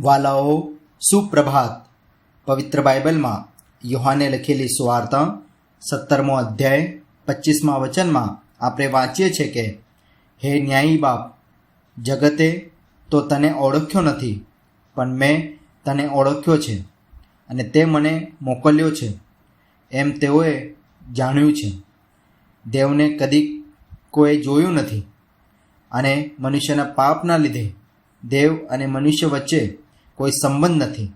વાલાઓ સુપ્રભાત, પવિત્ર બાઇબલમાં યુહાને લખેલી સુવાર્તા, સત્તરમો અધ્યાય, પચીસમા વચનમાં આપણે વાંચીએ છીએ કે, હે ન્યાયી બાપ, જગતે તો તને ઓળખ્યો નથી, પણ મેં તને ઓળખ્યો છે, અને તે મને મોકલ્યો છે. એમ તેઓએ જાણ્યું છે. દેવને કદી કોઈ જોયું નથી, અને મનુષ્યના પાપના લીધે દેવ અને મનુષ્ય વચ્ચે કોઈ સંબંધ નથી.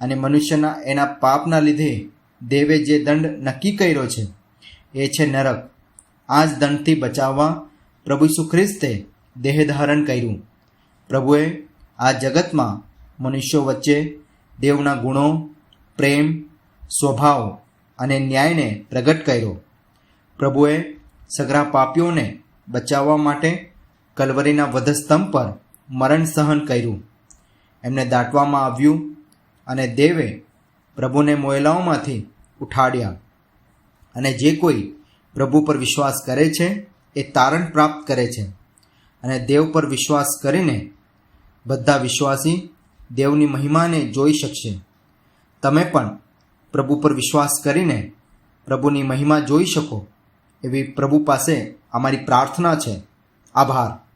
અને મનુષ્યના એના પાપના લીધે દેવે જે દંડ નક્કી કર્યો છે, એ છે નરક. આ જ દંડથી બચાવવા પ્રભુ ઈસુ ખ્રિસ્તે દેહ ધારણ કર્યું. પ્રભુએ આ જગતમાં મનુષ્યો વચ્ચે દેવના ગુણો, પ્રેમ, સ્વભાવ અને ન્યાયને પ્રગટ કર્યો. પ્રભુએ સગરા પાપીઓને બચાવવા માટે કલવરીના વધસ્તંભ પર મરણ સહન કર્યું. એમને દાટવામાં આવ્યું અને દેવે પ્રભુને મોયલાઓમાંથી ઉઠાડ્યા. અને જે કોઈ પ્રભુ પર વિશ્વાસ કરે છે, એ તારણ પ્રાપ્ત કરે છે. અને દેવ પર વિશ્વાસ કરીને બધા વિશ્વાસી દેવની મહિમાને જોઈ શકશે. તમે પણ પ્રભુ પર વિશ્વાસ કરીને પ્રભુની મહિમા જોઈ શકો, એવી પ્રભુ પાસે અમારી પ્રાર્થના છે. આભાર.